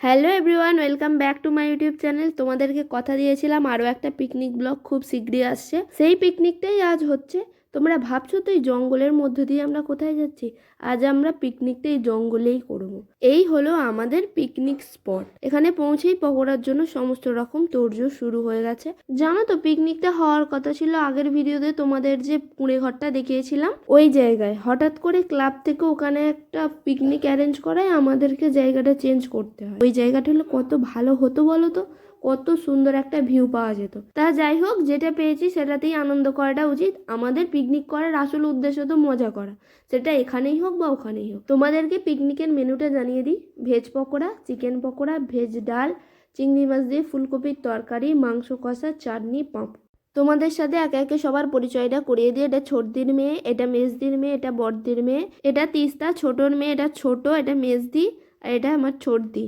Hello everyone, welcome back to my YouTube channel. তোমাদেরকে কথা দিয়েছিলাম, আরও একটা পিকনিক ব্লগ খুব শীঘ্রই আসছে। সেই পিকনিকটাই আজ হচ্ছে। তোমরা ভাবছ তো এই জঙ্গলের মধ্য দিয়ে আমরা কোথায় যাচ্ছি? আজ আমরা পিকনিকটা এই জঙ্গলেই করব। এই হলো আমাদের পিকনিক স্পট এখানে পৌঁছেই পকোড়ার জন্য সমস্ত রকম তোড়জোড় শুরু হয়ে গেছে। জানো তো পিকনিকটা হওয়ার কথা ছিল আগের ভিডিওতে তোমাদের যে কুঁড়ে ঘরটা দেখিয়েছিলাম? ওই জায়গায়। হঠাৎ করে ক্লাব থেকে ওখানে একটা পিকনিক অ্যারেঞ্জ করায় আমাদেরকে জায়গাটা চেঞ্জ করতে হয়। ওই জায়গাটা হলে কত ভালো হতো বলো তো? কত সুন্দর একটা ভিউ পাওয়া যেত। তা যাই হোক, যেটা পেয়েছি সেটাতেই আনন্দ করাটা উচিত। আমাদের পিকনিক করার আসল উদ্দেশ্য তো মজা করা। সেটা এখানেই হোক বা ওখানেই হোক। তোমাদেরকে পিকনিকের মেনুটা জানিয়ে দিই। Veg pakora chicken pakora veg ডাল, চিংড়ি মাছ দিয়ে ফুলকপির তরকারি, মাংস কষা, চাটনি, পাঁপড়। তোমাদের সাথে একে একে সবার পরিচয়টা করিয়ে দিয়ে এটা ছোটদির মেয়ে, এটা মেজদির মেয়ে, এটা বড়দির মেয়ে, এটা তিস্তা, ছোটর মেয়ে, এটা ছোট, এটা মেজদি, আর এটা আমার ছোটদি।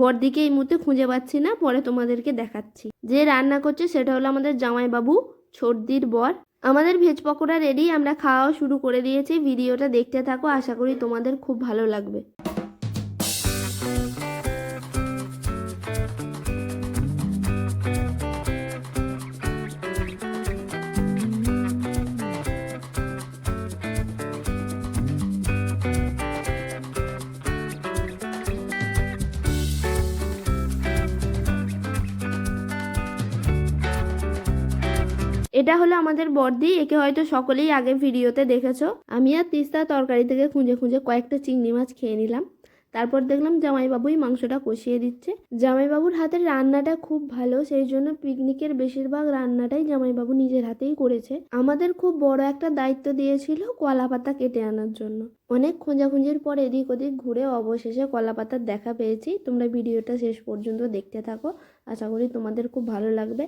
বড়দিকে এই মুহূর্তে খুঁজে পাচ্ছি না, পরে তোমাদেরকে দেখাচ্ছি। যে রান্না করছে সেটা হলো আমাদের জামাইবাবু সর্দির বর। আমাদের ভেজ পকোড়া রেডি আমরা খাওয়া শুরু করে দিয়েছি। ভিডিওটা দেখতে থাকো, আশা করি তোমাদের খুব ভালো লাগবে। এটা হলো আমাদের বর্দি, একে হয়তো সকলেই আগে ভিডিওতে দেখেছ। আমি আর তিস্তা তরকারি থেকে খুঁজে খুঁজে কয়েকটা চিংড়ি মাছ খেয়ে নিলাম। তারপর দেখলাম জামাইবাবুই মাংসটা কষিয়ে দিচ্ছে। জামাইবাবুর হাতের রান্নাটা খুব ভালো, সেই জন্য পিকনিকের বেশিরভাগ রান্নাটাই জামাইবাবু নিজের হাতেই করেছে। আমাদের খুব বড় একটা দায়িত্ব দিয়েছিল কলা পাতা কেটে আনার জন্য। অনেক খোঁজাখুঁজির পর এদিক ওদিক ঘুরে অবশেষে কলা পাতার দেখা পেয়েছি। তোমরা ভিডিওটা শেষ পর্যন্ত দেখতে থাকো। আশা করি তোমাদের খুব ভালো লাগবে।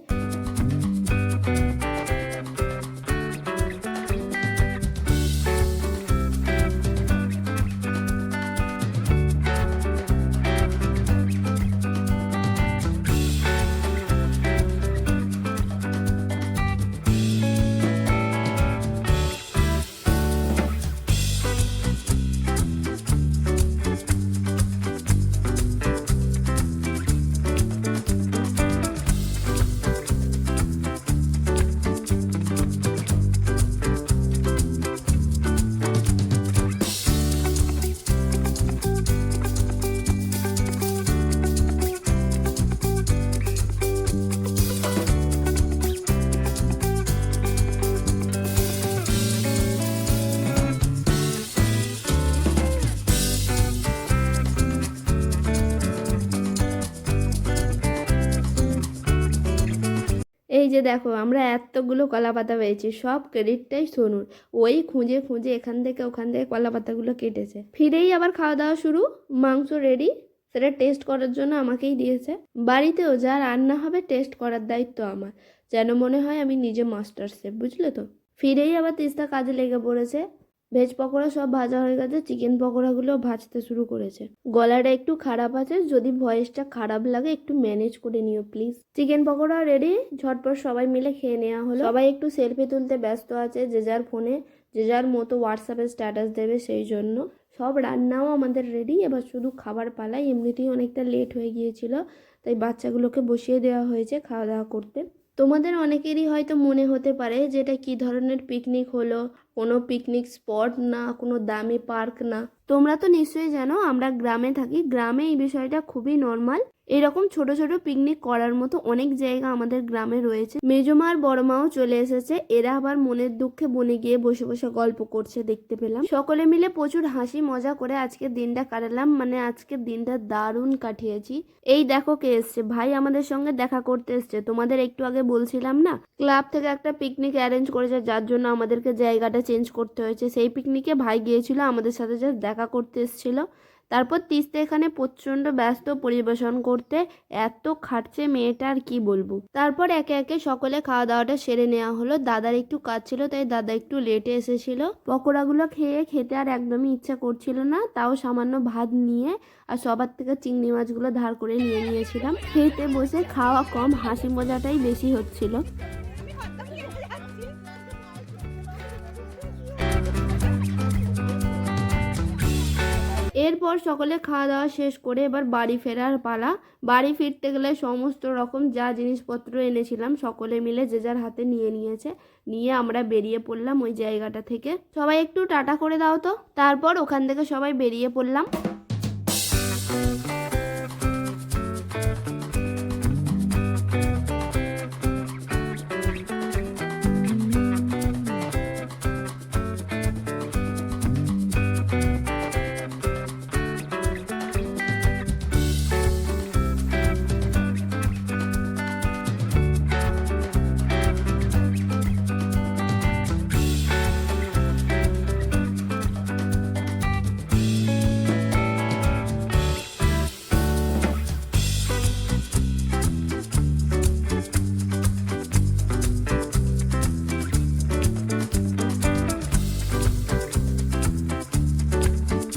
যে দেখো, আমরা এতগুলো কলা পাতা পেয়েছি, সব ক্রেডিটটাই সোনুর। ওই খুঁজে খুঁজে এখান থেকে ওখান থেকে কলা পাতাগুলো কেটেছে। ফিরেই আবার খাওয়া দাওয়া শুরু, মাংস রেডি সেটা টেস্ট করার জন্য আমাকেই দিয়েছে। বাড়িতেও যা রান্না হবে টেস্ট করার দায়িত্ব আমার। যেন মনে হয় আমি নিজে মাস্টার শেফ বুঝলে তো? ফিরেই আবার তিস্তা কাজে লেগে পড়েছে। ভেজ পকোড়া সব ভাজা হয়ে গেছে চিকেন পকোড়াগুলো ভাজতে শুরু করেছে। গলাটা একটু খারাপ আছে, যদি ভয়েসটা খারাপ লাগে একটু ম্যানেজ করে নিও প্লিজ চিকেন পকোড়া রেডি ঝটপট সবাই মিলে খেয়ে নেওয়া হলো। সবাই একটু সেলফি তুলতে ব্যস্ত আছে, যে যার ফোনে যে যার মতো হোয়াটসঅ্যাপে স্ট্যাটাস দেবে সেই জন্য। সব রান্নাও আমাদের রেডি এবার শুধু খাবার পালাই, এমনিতেই অনেকটা লেট হয়ে গিয়েছিল, তাই বাচ্চাগুলোকে বসিয়ে দেওয়া হয়েছে খাওয়া দাওয়া করতে। তোমাদের অনেকেরই হয়তো মনে হতে পারে যে এটা কী ধরনের পিকনিক হলো কোনো পিকনিক স্পট না, কোনো দামি পার্ক না। তোমরা তো নিশ্চয়ই জানো, আমরা গ্রামে থাকি। গ্রামে এই বিষয়টা খুবই নর্মাল এরকম ছোট ছোট পিকনিক করার মতো অনেক জায়গা আমাদের গ্রামে রয়েছে। মেজমা আর বড় মাও চলে এসেছে। এরা আবার মনের দুঃখে বনে গিয়ে বসে বসে গল্প করছে, দেখতে পেলাম। সকলে মিলে প্রচুর হাসি মজা করে আজকের দিনটা কাটালাম। মানে আজকের দিনটা দারুণ কাটিয়েছি। এই দেখো কে এসছে। ভাই আমাদের সঙ্গে দেখা করতে এসছে। তোমাদের একটু আগে বলছিলাম না, ক্লাব থেকে একটা পিকনিক অ্যারেঞ্জ করেছে, যার জন্য আমাদেরকে জায়গাটা চেঞ্জ করতে হয়েছে। সেই পিকনিকে ভাই গিয়েছিল, আমাদের সাথে জাস্ট দেখা করতে এসেছিল। তারপর তিস্তা এখানে প্রচণ্ড ব্যস্ত পরিবেশন করতে এত খাটছে মেয়েটা, আর কি বলব। তারপর একে একে সকলে খাওয়া দাওয়াটা সেরে নেওয়া হলো। দাদার একটু কাজ ছিল, তাই দাদা একটু লেটে এসেছিল। পকোড়াগুলো খেয়ে খেতে আর একদমই ইচ্ছা করছিল না, তাও সামান্য ভাত নিয়ে আর সবার থেকে চিংড়ি মাছগুলো ধার করে নিয়ে নিয়েছিলাম। খেতে বসে খাওয়া কম, হাসি মজাটাই বেশি হচ্ছিল। এরপর সকলে খাওয়া দাওয়া শেষ করে এবার বাড়ি ফেরার পালা। বাড়ি ফিরতে গেলে সমস্ত রকম যা জিনিসপত্র এনেছিলাম সকলে মিলে যে যার হাতে নিয়ে নিয়েছে, নিয়ে আমরা বেরিয়ে পড়লাম ওই জায়গাটা থেকে। সবাই একটু টাটা করে দাও তো। তারপর ওখান থেকে সবাই বেরিয়ে পড়লাম।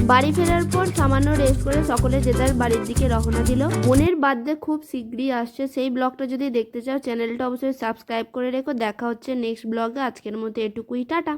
বাড়ি ফেরার পর সামান্য রেস্ট করে সকলে যে তার বাড়ির দিকে রওনা দিল। বোনের বার্থডে খুব শীঘ্রই আসছে। সেই ব্লগটা যদি দেখতে চাও চ্যানেলটা অবশ্যই সাবস্ক্রাইব করে রেখো। দেখা হচ্ছে নেক্সট ব্লগে। আজকের মতো এটুকুই। টাটা।